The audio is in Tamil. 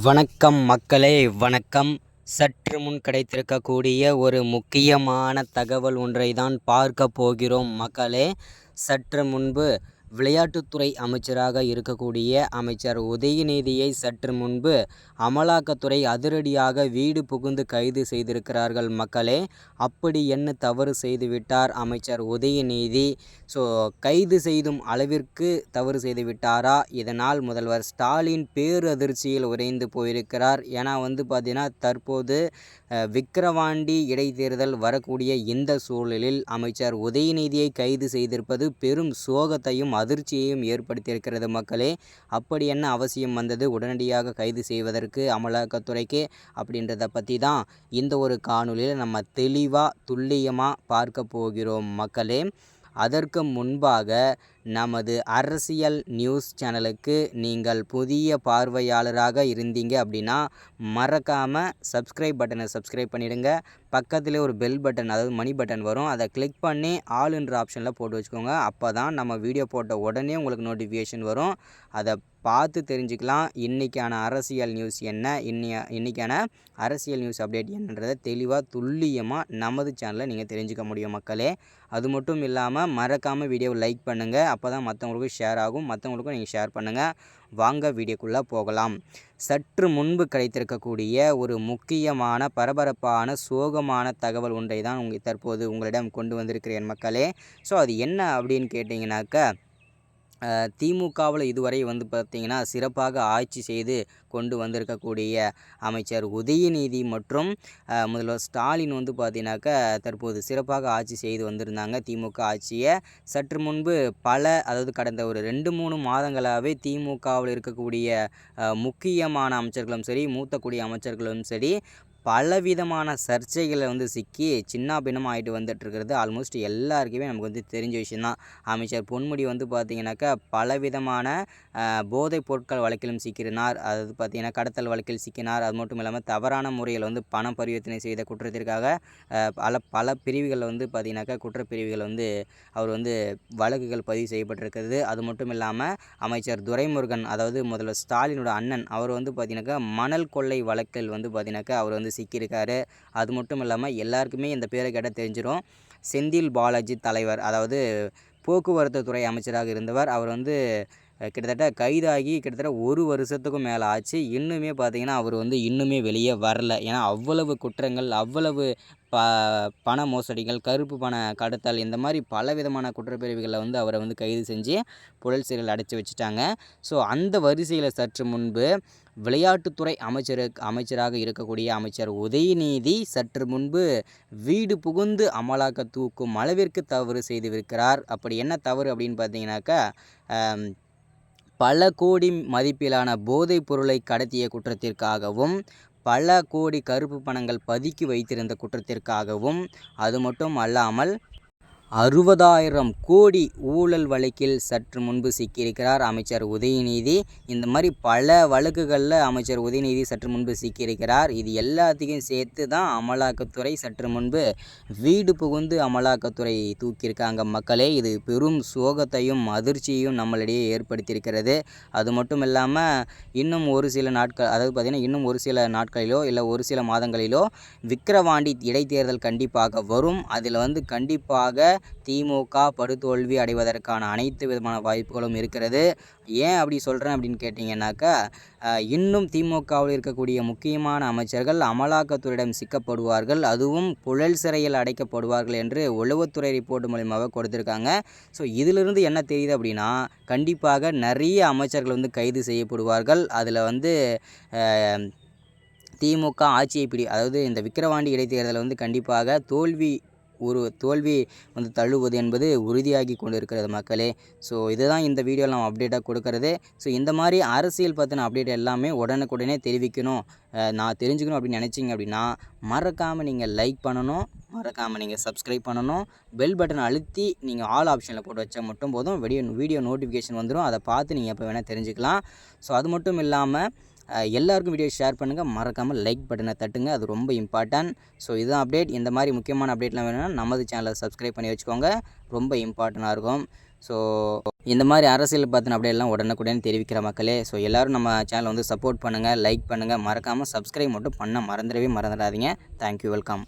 வணக்கம் மக்களே வணக்கம். சற்று முன் கிடைத்திருக்கக்கூடிய ஒரு முக்கியமான தகவல் ஒன்றை தான் பார்க்க போகிறோம் மக்களே. சற்று முன்பு விளையாட்டுத்துறை அமைச்சராக இருக்கக்கூடிய அமைச்சர் உதயநிதியை சற்று முன்பு அமலாக்கத்துறை அதிரடியாக வீடு புகுந்து கைது செய்திருக்கிறார்கள். மக்களே அப்படி என்ன தவறு செய்துவிட்டார் அமைச்சர் உதயநிதி? ஸோ கைது செய்தும் அளவிற்கு தவறு செய்துவிட்டாரா? இதனால் முதல்வர் ஸ்டாலின் பேரதிர்ச்சியில் உறைந்து போயிருக்கிறார். ஏன்னா வந்து பார்த்தீங்கன்னா தற்போது விக்கிரவாண்டி இடைத்தேர்தல் வரக்கூடிய இந்த சூழலில் அமைச்சர் உதயநிதியை கைது செய்திருப்பது பெரும் சோகத்தையும் அதிர்ச்சியையும் ஏற்படுத்தியிருக்கிறது மக்களே. அப்படி என்ன அவசியம் வந்தது? உடனடியாக கைது செய்வதற்கு அமலாக்கத்துறைக்கு அப்படின்றத பற்றி தான் இந்த ஒரு காணொளியில் நம்ம தெளிவாக துல்லியமாக பார்க்க போகிறோம் மக்களே. அதற்கு முன்பாக நமது அரசியல் நியூஸ் சேனலுக்கு நீங்கள் புதிய பார்வையாளராக இருந்தீங்க அப்படின்னா மறக்காமல் சப்ஸ்கிரைப் பட்டனை சப்ஸ்கிரைப் பண்ணிடுங்க. பக்கத்திலே ஒரு பெல் பட்டன் அதாவது மணி பட்டன் வரும். அதை கிளிக் பண்ணி ஆளுன்ற ஆப்ஷனில் போட்டு வச்சுக்கோங்க. அப்போ தான் நம்ம வீடியோ போட்ட உடனே உங்களுக்கு நோட்டிஃபிகேஷன் வரும். அதை பார்த்து தெரிஞ்சுக்கலாம். இன்றைக்கான அரசியல் நியூஸ் என்ன? இன்னைய இன்றைக்கான அரசியல் நியூஸ் அப்டேட் என்னன்றதை தெளிவாக துல்லியமாக நமது சேனலில் நீங்கள் தெரிஞ்சுக்க முடியும் மக்களே. அது மட்டும் இல்லாமல் மறக்காமல் வீடியோவை லைக் பண்ணுங்கள் அப்போ தான் மற்றவங்களுக்கும் ஷேர் ஆகும். மற்றவங்களுக்கும் நீங்கள் ஷேர் பண்ணுங்கள் வாங்க வீடியோக்குள்ளே போகலாம். சற்று முன்பு கிடைத்திருக்கக்கூடிய ஒரு முக்கியமான பரபரப்பான சோகமான தகவல் ஒன்றை தான் உங்க தற்போது உங்களிடம் கொண்டு வந்திருக்கிறேன் மக்களே. ஸோ அது என்ன அப்படின்னு கேட்டிங்கனாக்கா திமுகவில் இதுவரை வந்து பார்த்திங்கன்னா சிறப்பாக ஆட்சி செய்து கொண்டு வந்திருக்கக்கூடிய அமைச்சர் உதயநிதி மற்றும் முதல்வர் ஸ்டாலின் வந்து பார்த்தீங்கன்னாக்கா தற்போது சிறப்பாக ஆட்சி செய்து வந்திருந்தாங்க. திமுக ஆட்சியை சற்று முன்பு பல அதாவது கடந்த ஒரு ரெண்டு மூணு மாதங்களாகவே திமுகவில் இருக்கக்கூடிய முக்கியமான அமைச்சர்களும் சரி மூத்தக்கூடிய அமைச்சர்களும் சரி பலவிதமான சர்ச்சைகளை வந்து சிக்கி சின்ன ஆகிட்டு வந்துட்டு இருக்கிறது ஆல்மோஸ்ட் எல்லாருக்குமே நமக்கு வந்து தெரிஞ்ச விஷயந்தான் அமைச்சர் பொன்முடி வந்து பார்த்திங்கனாக்கா பலவிதமான போதைப் பொருட்கள் வழக்கிலும் சிக்கினார் அதாவது பார்த்திங்கன்னா கடத்தல் வழக்கில் சிக்கினார். அது மட்டும் இல்லாமல் தவறான முறையில் வந்து பண பரிவர்த்தனை செய்த குற்றத்திற்காக பல பல பிரிவுகளில் வந்து பார்த்திங்கனாக்கா குற்றப்பிரிவுகள் வந்து அவர் வந்து வழக்குகள் பதிவு செய்யப்பட்டிருக்கிறது. அது மட்டும் இல்லாமல் அமைச்சர் துரைமுருகன் அதாவது முதல்வர் ஸ்டாலினோட அண்ணன் அவர் வந்து பார்த்திங்கனாக்கா மணல் கொள்ளை வழக்கில் வந்து பார்த்திங்கனாக்கா அவர் வந்து சிக்கியிருக்காரு. அது மட்டும் இல்லாமல் எல்லாருக்குமே இந்த பேரை கேட்டால் தெரிஞ்சிடும் செந்தில் பாலாஜி தலைவர் அதாவது போக்குவரத்து துறை அமைச்சராக இருந்தவர். அவர் வந்து கிட்டத்தட்ட கைதாகி கிட்டத்தட்ட ஒரு வருஷத்துக்கும் மேலே ஆச்சு. இன்னுமே பார்த்தீங்கன்னா அவர் வந்து இன்னுமே வெளியே வரல. ஏன்னா அவ்வளவு குற்றங்கள் அவ்வளவு ப பண மோசடிகள் கருப்பு பண கடத்தல் இந்த மாதிரி பல விதமான குற்றப்பிரிவுகளை வந்து அவரை வந்து கைது செஞ்சு புழல் சிறையில் அடைச்சி வச்சுட்டாங்க. ஸோ அந்த வரிசையில் சற்று முன்பு விளையாட்டுத்துறை அமைச்சர் அமைச்சராக இருக்கக்கூடிய அமைச்சர் உதயநிதி சற்று முன்பு வீடு புகுந்து அமலாக்க தூக்கும் அளவிற்கு தவறு செய்திருக்கிறார். அப்படி என்ன தவறு அப்படின்னு பார்த்தீங்கன்னாக்கா பல கோடி மதிப்பிலான போதைப் பொருளை கடத்திய குற்றத்திற்காகவும் பல கோடி கருப்பு பணங்கள் பதுக்கி வைத்திருந்த குற்றத்திற்காகவும் அது மட்டும் அல்லாமல் அறுபதாயிரம் கோடி ஊழல் வழக்கில் சற்று முன்பு சிக்கியிருக்கிறார் அமைச்சர் உதயநிதி. இந்த மாதிரி பல வழக்குகளில் அமைச்சர் உதயநிதி சற்று முன்பு சிக்கியிருக்கிறார். இது எல்லாத்தையும் சேர்த்து தான் அமலாக்கத்துறை சற்று முன்பு வீடு புகுந்து அமலாக்கத்துறை தூக்கியிருக்காங்க மக்களே. இது பெரும் சோகத்தையும் அதிர்ச்சியையும் நம்மளிடையே ஏற்படுத்தியிருக்கிறது. அது மட்டும் இல்லாமல் இன்னும் ஒரு சில நாட்கள் அதாவது பார்த்திங்கன்னா இன்னும் ஒரு சில நாட்களிலோ இல்லை ஒரு சில மாதங்களிலோ விக்கிரவாண்டி இடைத்தேர்தல் கண்டிப்பாக வரும். அதில் வந்து கண்டிப்பாக திமுக படுதோல்வி அடைவதற்கான அனைத்து விதமான வாய்ப்புகளும் இருக்கிறது. ஏன் அப்படி சொல்கிறேன் அப்படின்னு கேட்டிங்கன்னாக்கா இன்னும் திமுகவில் இருக்கக்கூடிய முக்கியமான அமைச்சர்கள் அமலாக்கத்துறையிடம் சிக்கப்படுவார்கள். அதுவும் புழல் சிறையில் அடைக்கப்படுவார்கள் என்று உளவுத்துறை ரிப்போர்ட் மூலியமாக கொடுத்துருக்காங்க. ஸோ இதிலிருந்து என்ன தெரியுது அப்படின்னா கண்டிப்பாக நிறைய அமைச்சர்கள் வந்து கைது செய்யப்படுவார்கள். அதில் வந்து திமுக ஆட்சியை பிடி அதாவது இந்த விக்கிரவாண்டி இடைத்தேர்தலில் வந்து கண்டிப்பாக தோல்வி ஒரு தோல்வி வந்து தள்ளுவது என்பது உறுதியாகி கொண்டு இருக்கிறது மக்களே. ஸோ இதுதான் இந்த வீடியோவில் நம்ம அப்டேட்டாக கொடுக்கறது. ஸோ இந்த மாதிரி அரசியல் பற்றின அப்டேட் எல்லாமே உடனுக்குடனே தெரிவிக்கணும். நான் தெரிஞ்சுக்கணும் அப்படின்னு நினச்சிங்க அப்படின்னா மறக்காமல் நீங்கள் லைக் பண்ணணும். மறக்காமல் நீங்கள் சப்ஸ்கிரைப் பண்ணணும். பெல் பட்டன் அழுத்தி நீங்கள் ஆல் ஆப்ஷனில் போட்டு வச்சா மட்டும் போதும். வீடியோ வீடியோ நோட்டிஃபிகேஷன் வந்துடும் அதை பார்த்து நீங்கள் எப்போ வேணால் தெரிஞ்சுக்கலாம். ஸோ அது மட்டும் இல்லாமல் எல்லாருக்கும் வீடியோ ஷேர் பண்ணுங்கள் மறக்காமல் லைக் பட்டனை தட்டுங்க. அது ரொம்ப இம்பார்ட்டன்ட் ஸோ இதுதான் அப்டேட் இந்த மாதிரி முக்கியமான அப்டேட்லாம் வேணும்னா நமது சேனலை சப்ஸ்கிரைப் பண்ணி வச்சுக்கோங்க. ரொம்ப இம்பார்ட்டண்ட்டாக இருக்கும். ஸோ இந்த மாதிரி அரசியல் பார்த்தின அப்படியே எல்லாம் உடனுக்குடன் தெரிவிக்கிற மக்களே. ஸோ எல்லோரும் நம்ம சேனலை வந்து சப்போர்ட் பண்ணுங்கள் லைக் பண்ணுங்கள் மறக்காமல் சப்ஸ்கிரைப் மட்டும் பண்ண மறந்துடவே மறந்துடாதீங்க. Thank you welcome